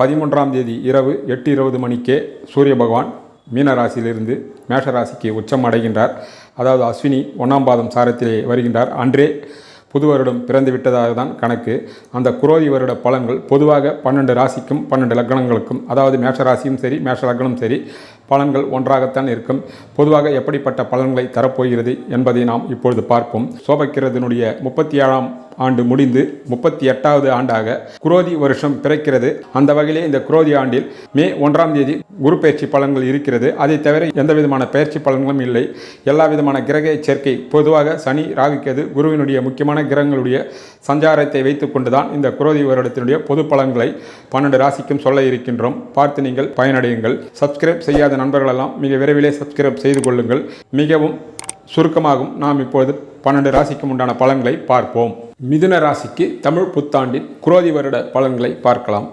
பதிமூன்றாம் தேதி இரவு எட்டு இருபது மணிக்கே சூரிய பகவான் மீன ராசியிலிருந்து மேஷ ராசிக்கு உச்சம் அடைகின்றார். அதாவது அஸ்வினி ஒன்றாம் பாதம் சாரத்திலே வருகின்றார். அன்றே புது வருடம் பிறந்து விட்டதாக தான் கணக்கு. அந்த குரோதி வருட பலன்கள் பொதுவாக பன்னெண்டு ராசிக்கும் பன்னெண்டு லக்னங்களுக்கும் அதாவது மேஷ ராசியும் சரி மேஷ லக்னம் சரி பலன்கள் ஒன்றாகத்தான் இருக்கும். பொதுவாக எப்படிப்பட்ட பலன்களை தரப்போகிறது என்பதை நாம் இப்பொழுது பார்ப்போம். சோபக்கிரதனுடைய முப்பத்தி ஏழாம் ஆண்டு முடிந்து முப்பத்தி எட்டாவது ஆண்டாக குரோதி வருஷம் பிறக்கிறது. அந்த வகையிலே இந்த குரோதி ஆண்டில் மே ஒன்றாம் தேதி குரு பயிற்சி பலன்கள் இருக்கிறது. அதை தவிர எந்த விதமான பயிற்சி பலன்களும் இல்லை. எல்லா விதமான கிரக சேர்க்கை பொதுவாக சனி ராகுக்கிறது குருவினுடைய முக்கியமான கிரகங்களுடைய சஞ்சாரத்தை வைத்துக்கொண்டு கொண்டுதான் இந்த குரோதி வருடத்தினுடைய பொது பலன்களை பன்னெண்டு ராசிக்கும் சொல்ல இருக்கின்றோம். பார்த்து நீங்கள் பயனடையுங்கள். சப்ஸ்கிரைப் செய்யாத நண்பர்களெல்லாம் மிக விரைவிலே சப்ஸ்கிரைப் செய்து கொள்ளுங்கள். மிகவும் சுருக்கமாகும் நாம் இப்பொழுது பன்னெண்டு ராசிக்கும் உண்டான பலன்களை பார்ப்போம். மிதுன ராசிக்கு தமிழ் புத்தாண்டின் குரோதி வருட பலன்களை பார்க்கலாம்.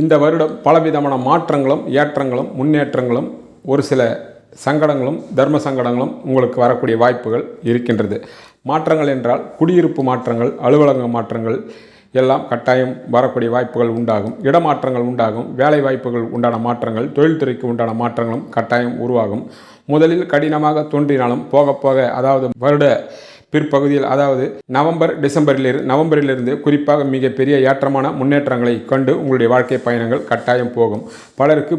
இந்த வருடம் பலவிதமான மாற்றங்களும் ஏற்றங்களும் முன்னேற்றங்களும் ஒரு சில சங்கடங்களும் தர்ம சங்கடங்களும் உங்களுக்கு வரக்கூடிய வாய்ப்புகள் இருக்கின்றது. மாற்றங்கள் என்றால் குடியிருப்பு மாற்றங்கள் அலுவலக மாற்றங்கள் எல்லாம் கட்டாயம் வரக்கூடிய வாய்ப்புகள் உண்டாகும். இடமாற்றங்கள் உண்டாகும். வேலை வாய்ப்புகள் உண்டான மாற்றங்கள் தொழில்துறைக்கு உண்டான மாற்றங்களும் கட்டாயம் உருவாகும். முதலில் கடினமாக தோன்றினாலும் போக போக அதாவது வருட பிற்பகுதியில் அதாவது நவம்பர் டிசம்பரிலிருந்து நவம்பரிலிருந்து குறிப்பாக மிகப்பெரிய ஏற்றமான முன்னேற்றங்களை கண்டு உங்களுடைய வாழ்க்கை பயணங்கள் கட்டாயம் போகும். பலருக்கு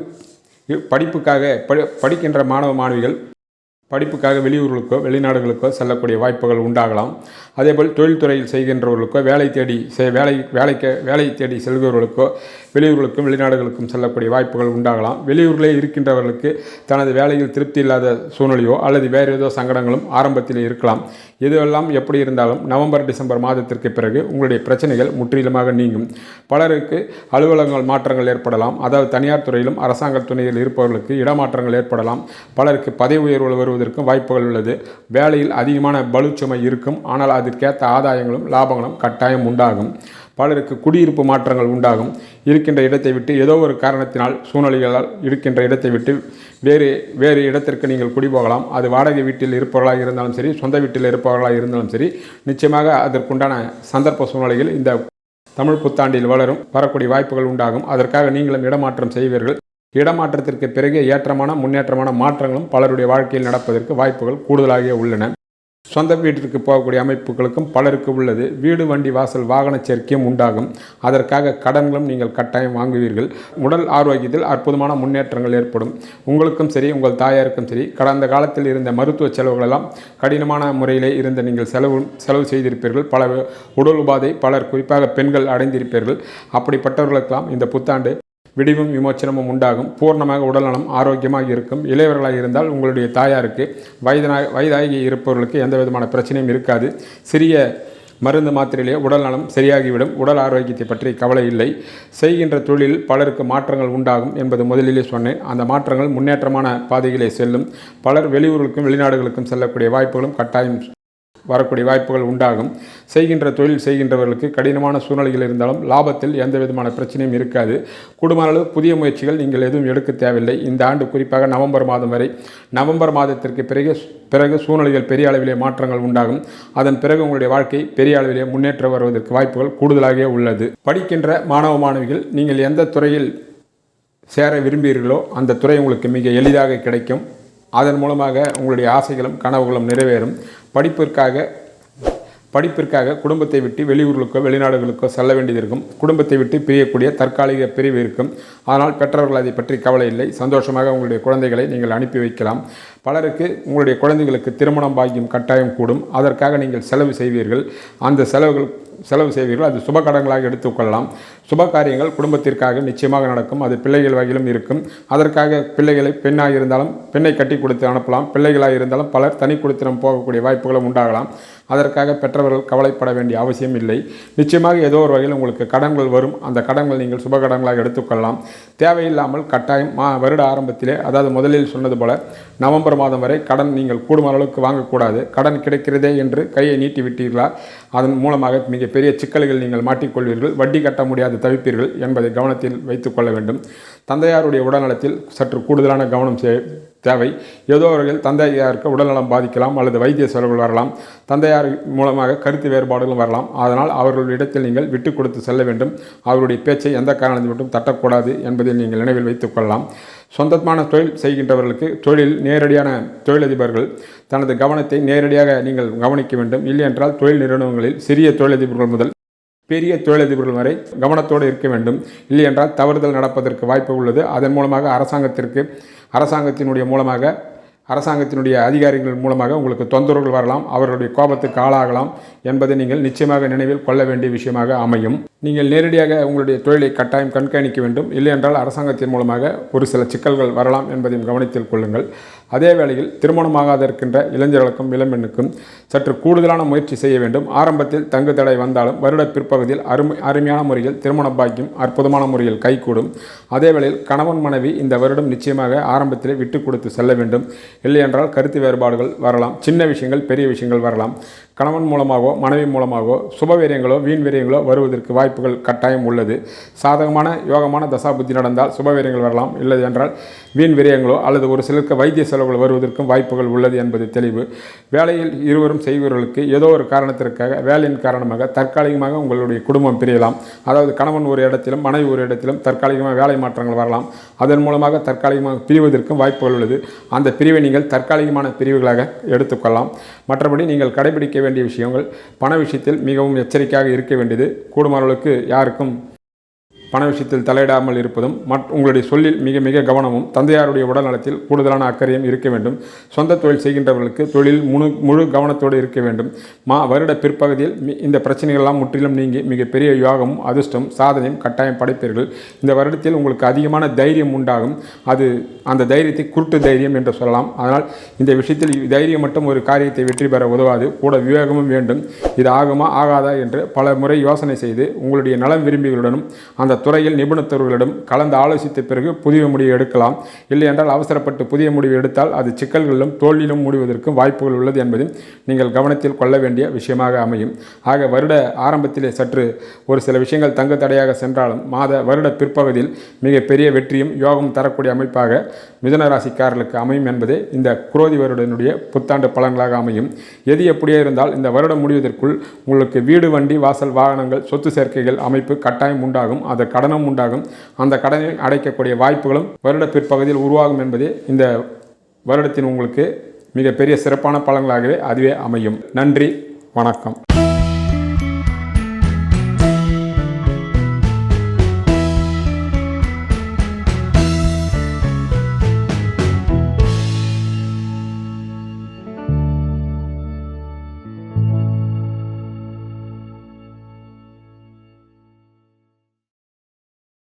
படிப்புக்காக படி படிக்கின்ற மாணவ மாணவிகள் படிப்புக்காக வெளியூர்களுக்கோ வெளிநாடுகளுக்கோ செல்லக்கூடிய வாய்ப்புகள் உண்டாகலாம். அதேபோல் தொழில்துறையில் செய்கின்றவர்களுக்கோ வேலை தேடி வேலை வேலைக்கு வேலை தேடி செல்கிறவர்களுக்கோ வெளியூர்களுக்கும் வெளிநாடுகளுக்கும் செல்லக்கூடிய வாய்ப்புகள் உண்டாகலாம். வெளியூரிலே இருக்கின்றவர்களுக்கு தனது வேலையில் திருப்தி இல்லாத சூழ்நிலையோ அல்லது வேறு ஏதோ சங்கடங்களும் ஆரம்பத்தில் இருக்கலாம். இதுவெல்லாம் எப்படி இருந்தாலும் நவம்பர் டிசம்பர் மாதத்திற்கு பிறகு உங்களுடைய பிரச்சனைகள் முற்றிலுமாக நீங்கும். பலருக்கு அலுவலகங்கள் மாற்றங்கள் ஏற்படலாம். அதாவது தனியார் துறையிலும் அரசாங்க துணையில் இருப்பவர்களுக்கு இடமாற்றங்கள் ஏற்படலாம். பலருக்கு பதவி உயர்வு வருவதற்கும் வாய்ப்புகள் உள்ளது. வேலையில் அதிகமான பலுச்சுமை இருக்கும். ஆனால் அதற்கேற்ற ஆதாயங்களும் லாபங்களும் கட்டாயம் உண்டாகும். பலருக்கு குடியிருப்பு மாற்றங்கள் உண்டாகும். இருக்கின்ற இடத்தை விட்டு ஏதோ ஒரு காரணத்தினால் சூழ்நிலைகளால் இருக்கின்ற இடத்தை விட்டு வேறு வேறு இடத்திற்கு நீங்கள் குடிபோகலாம். அது வாடகை வீட்டில் இருப்பவர்களாக இருந்தாலும் சரி சொந்த வீட்டில் இருப்பவர்களாக இருந்தாலும் சரி நிச்சயமாக அதற்குண்டான சந்தர்ப்ப சூழ்நிலைகள் இந்த தமிழ் புத்தாண்டில் வளரும் வரக்கூடிய வாய்ப்புகள் உண்டாகும். அதற்காக நீங்களும் இடமாற்றம் செய்வீர்கள். இடமாற்றத்திற்கு பிறகு ஏற்றமான முன்னேற்றமான மாற்றங்களும் பலருடைய வாழ்க்கையில் நடப்பதற்கு வாய்ப்புகள் கூடுதலாக உள்ளன. சொந்த வீட்டிற்கு போகக்கூடிய அமைப்புகளுக்கும் பலருக்கு உள்ளது. வீடு வண்டி வாசல் வாகன சேர்க்கையும் உண்டாகும். அதற்காக கடன்களும் நீங்கள் கட்டாயம் வாங்குவீர்கள். உடல் ஆரோக்கியத்தில் அற்புதமான முன்னேற்றங்கள் ஏற்படும். உங்களுக்கும் சரி உங்கள் தாயாருக்கும் சரி கடந்த காலத்தில் இருந்த மருத்துவ செலவுகளெல்லாம் கடினமான முறையிலே இருந்த நீங்கள் செலவு செலவு செய்திருப்பீர்கள். பல உடல் உபாதை பலர் குறிப்பாக பெண்கள் அடைந்திருப்பீர்கள். அப்படிப்பட்டவர்களுக்கெல்லாம் இந்த புத்தாண்டு விடிவும் விமோச்சனமும் உண்டாகும். பூர்ணமாக உடல்நலம் ஆரோக்கியமாக இருக்கும். இளையவர்களாக இருந்தால் உங்களுடைய தாயாருக்கு வயதனாக வயதாகி இருப்பவர்களுக்கு எந்த விதமான பிரச்சனையும் இருக்காது. சிறிய மருந்து மாத்திரையிலே உடல் நலம் சரியாகிவிடும். உடல் ஆரோக்கியத்தை பற்றி கவலை இல்லை. செய்கின்ற தொழிலில் பலருக்கு மாற்றங்கள் உண்டாகும் என்பது முதலிலே சொன்னேன். அந்த மாற்றங்கள் முன்னேற்றமான பாதையிலே செல்லும். பலர் வெளியூர்களுக்கும் வெளிநாடுகளுக்கும் செல்லக்கூடிய வாய்ப்புகளும் கட்டாயம் வரக்கூடிய வாய்ப்புகள் உண்டாகும். செய்கின்ற தொழில் செய்கின்றவர்களுக்கு கடினமான சூழ்நிலைகள் இருந்தாலும் லாபத்தில் எந்த விதமான பிரச்சனையும் இருக்காது. கூடுமான அளவு புதிய முயற்சிகள் நீங்கள் எதுவும் எடுக்க தேவையில்லை. இந்த ஆண்டு குறிப்பாக நவம்பர் மாதம் வரை நவம்பர் மாதத்திற்கு பிறகு பிறகு சூழ்நிலைகள் பெரிய அளவிலே மாற்றங்கள் உண்டாகும். அதன் பிறகு உங்களுடைய வாழ்க்கை பெரிய அளவிலே முன்னேற்ற வருவதற்கு வாய்ப்புகள் கூடுதலாகவே உள்ளது. படிக்கின்ற மாணவ மாணவிகள் நீங்கள் எந்த துறையில் சேர விரும்புகிறீர்களோ அந்த துறை உங்களுக்கு மிக எளிதாக கிடைக்கும். அதன் மூலமாக உங்களுடைய ஆசைகளும் கனவுகளும் நிறைவேறும். படிப்பிற்காக படிப்பிற்காக குடும்பத்தை விட்டு வெளியூர்களுக்கோ வெளிநாடுகளுக்கோ செல்ல வேண்டியது இருக்கும். குடும்பத்தை விட்டு பிரியக்கூடிய தற்காலிக பிரிவு இருக்கும். ஆனால் பெற்றவர்கள் அதை பற்றி கவலை இல்லை. சந்தோஷமாக உங்களுடைய குழந்தைகளை நீங்கள் அனுப்பி வைக்கலாம். பலருக்கு உங்களுடைய குழந்தைகளுக்கு திருமணம் பாக்கியம் கட்டாயம் கூடும். அதற்காக நீங்கள் செலவு செய்வீர்கள். அந்த செலவுகள் செலவு செய்வீர்கள். அது சுபகடங்களாக எடுத்துக்கொள்ளலாம். சுப காரியங்கள் குடும்பத்திற்காக நிச்சயமாக நடக்கும். அது பிள்ளைகள் வகையிலும் இருக்கும். அதற்காக பிள்ளைகளை பெண்ணாக இருந்தாலும் பெண்ணை கட்டி கொடுத்து அனுப்பலாம். பிள்ளைகளாக இருந்தாலும் பலர் தனி கொடுத்தினம் போகக்கூடிய வாய்ப்புகளும் உண்டாகலாம். அதற்காக பெற்றவர்கள் கவலைப்பட வேண்டிய அவசியம் இல்லை. நிச்சயமாக ஏதோ ஒரு வகையில் உங்களுக்கு கடன்கள் வரும். அந்த கடன்கள் நீங்கள் சுப கடன்களாக எடுத்துக்கொள்ளலாம். தேவையில்லாமல் கட்டாயம் மா வருட ஆரம்பத்திலே அதாவது முதலில் சொன்னது போல நவம்பர் மாதம் வரை கடன் நீங்கள் கூடும் அளவுக்கு வாங்கக்கூடாது. கடன் கிடைக்கிறதே என்று கையை நீட்டி விட்டீர்களா அதன் மூலமாக மிகப்பெரிய சிக்கல்கள் நீங்கள் மாட்டிக்கொள்வீர்கள். வட்டி கட்ட முடியாத. தவிப்பீர்கள் என்பதை கவனத்தில் வைத்துக்கொள்ள வேண்டும். தந்தையாருடைய உடல்நலத்தில் சற்று கூடுதலான கவனம் தேவை. ஏதோ அவர்கள் வகையில் தந்தையாருக்கு உடல்நலம் பாதிக்கலாம் அல்லது வைத்திய செலவுகள் வரலாம். தந்தையார் மூலமாக கருத்து வேறுபாடுகளும் வரலாம். அதனால் அவர்களிடத்தில் நீங்கள் விட்டு கொடுத்து செல்ல வேண்டும். அவருடைய பேச்சை எந்த காரணத்தை மட்டும் தட்டக்கூடாது என்பதை நீங்கள் நினைவில் வைத்துக் கொள்ளலாம். சொந்தமான தொழில் செய்கின்றவர்களுக்கு தொழில் நேரடியான தொழிலதிபர்கள் தனது கவனத்தை நேரடியாக நீங்கள் கவனிக்க வேண்டும். இல்லை என்றால் தொழில் நிறுவனங்களில் சிறிய தொழிலதிபர்கள் முதல் பெரிய தொழிலதிபர்கள் வரை கவனத்தோடு இருக்க வேண்டும். இல்லை என்றால் தவறுதல் நடப்பதற்கு வாய்ப்பு உள்ளது. அதன் மூலமாக அரசாங்கத்திற்கு அரசாங்கத்தினுடைய மூலமாக அரசாங்கத்தினுடைய அதிகாரிகள் மூலமாக உங்களுக்கு தொந்தரவுகள் வரலாம். அவர்களுடைய கோபத்துக்கு ஆளாகலாம் என்பதை நீங்கள் நிச்சயமாக நினைவில் கொள்ள வேண்டிய விஷயமாக அமையும். நீங்கள் நேரடியாக உங்களுடைய தொழிலை கட்டாயம் கண்காணிக்க வேண்டும். இல்லை என்றால் அரசாங்கத்தின் மூலமாக ஒரு சில சிக்கல்கள் வரலாம் என்பதையும் கவனத்தில் கொள்ளுங்கள். அதே வேளையில் திருமணமாகாத இருக்கின்ற இளைஞர்களுக்கும் இளம்பெண்ணுக்கும் சற்று கூடுதலான முயற்சி செய்ய வேண்டும். ஆரம்பத்தில் தங்கு தடை வந்தாலும் வருட பிற்பகுதியில் அருமை அருமையான முறையில் திருமண பாக்கியம் அற்புதமான முறையில் கைகூடும். அதே வேளையில் கணவன் மனைவி இந்த வருடம் நிச்சயமாக ஆரம்பத்திலே விட்டு கொடுத்து செல்ல வேண்டும். இல்லையென்றால் கருத்து வேறுபாடுகள் வரலாம். சின்ன விஷயங்கள் பெரிய விஷயங்கள் வரலாம். கணவன் மூலமாகவோ மனைவி மூலமாகவோ சுபவீரியங்களோ வீண் வீரியங்களோ வருவதற்கு வாய்ப்புகள் கட்டாயம் உள்ளது. சாதகமான யோகமான தசாபுத்தி நடந்தால் சுபவீரியங்கள் வரலாம். இல்லை என்றால் வீண் விரயங்களோ அல்லது ஒரு சிலருக்கு வைத்திய செலவுகள் வருவதற்கும் வாய்ப்புகள் உள்ளது என்பது தெளிவு. வேலையில் இருவரும் செய்பவர்களுக்கு ஏதோ ஒரு காரணத்திற்காக வேலையின் காரணமாக தற்காலிகமாக உங்களுடைய குடும்பம் பிரியலாம். அதாவது கணவன் ஒரு இடத்திலும் மனைவி ஒரு இடத்திலும் தற்காலிகமாக வேலை மாற்றங்கள் வரலாம். அதன் மூலமாக தற்காலிகமாக பிரிவதற்கும் வாய்ப்புகள் உள்ளது. அந்த பிரிவை நீங்கள் தற்காலிகமான பிரிவுகளாக எடுத்துக்கொள்ளலாம். மற்றபடி நீங்கள் கடைபிடிக்க வேண்டிய விஷயங்கள் பண விஷயத்தில் மிகவும் எச்சரிக்கையாக இருக்க வேண்டியது. கூடுமானவர்களுக்கு யாருக்கும் பண விஷயத்தில் தலையிடாமல் இருப்பதும் மற்ற உங்களுடைய சொல்லில் மிக மிக கவனமும் தந்தையாருடைய உடல் நலத்தில் கூடுதலான அக்கறையும் இருக்க வேண்டும். சொந்த தொழில் செய்கின்றவர்களுக்கு தொழில் முழு முழு கவனத்தோடு இருக்க வேண்டும். மா வருட பிற்பகுதியில் மி- இந்த பிரச்சனைகள்லாம் முற்றிலும் நீங்கி மிகப்பெரிய யோகமும் அதிர்ஷ்டம் சாதனையும் கட்டாயம் படைப்பீர்கள். இந்த வருடத்தில் உங்களுக்கு அதிகமான தைரியம் உண்டாகும். அது அந்த தைரியத்தை குருட்டு தைரியம் என்று சொல்லலாம். அதனால் இந்த விஷயத்தில் தைரியம் மட்டும் ஒரு காரியத்தை வெற்றி பெற உதவாது. கூட விவேகமும் வேண்டும். இது ஆகுமா ஆகாதா என்று பல முறை யோசனை செய்து உங்களுடைய நலம் விரும்பிகளுடனும் அந்த துறையில் நிபுணத்துவர்களிடம் கலந்து ஆலோசித்த பிறகு புதிய முடிவு எடுக்கலாம். இல்லை என்றால் அவசரப்பட்டு புதிய முடிவு எடுத்தால் அது சிக்கல்களிலும் தோல்வியிலும் முடிவதற்கும் வாய்ப்புகள் உள்ளது என்பதை நீங்கள் கவனத்தில் கொள்ள வேண்டிய விஷயமாக அமையும். ஆக வருட ஆரம்பத்திலே சற்று ஒரு சில விஷயங்கள் தங்கு தடையாக சென்றாலும் மாத வருட பிற்பகுதியில் மிகப்பெரிய வெற்றியும் யோகம் தரக்கூடிய அமைப்பாக மிதனராசிக்காரர்களுக்கு அமையும் என்பதே இந்த குரோதி வருடனுடைய புத்தாண்டு பலன்களாக அமையும். எது எப்படியே இருந்தால் இந்த வருடம் முடிவதற்குள் உங்களுக்கு வீடு வண்டி வாசல் வாகனங்கள் சொத்து சேர்க்கைகள் அமைப்பு கட்டாயம் உண்டாகும். அதற்கு கடனும் உண்டாகும். அந்த கடனில் அடைக்கக்கூடிய வாய்ப்புகளும் வருட பிற்பகுதியில் உருவாகும் என்பதே இந்த வருடத்தின் உங்களுக்கு மிகப்பெரிய சிறப்பான பலன்களாகவே அதுவே அமையும். நன்றி வணக்கம்.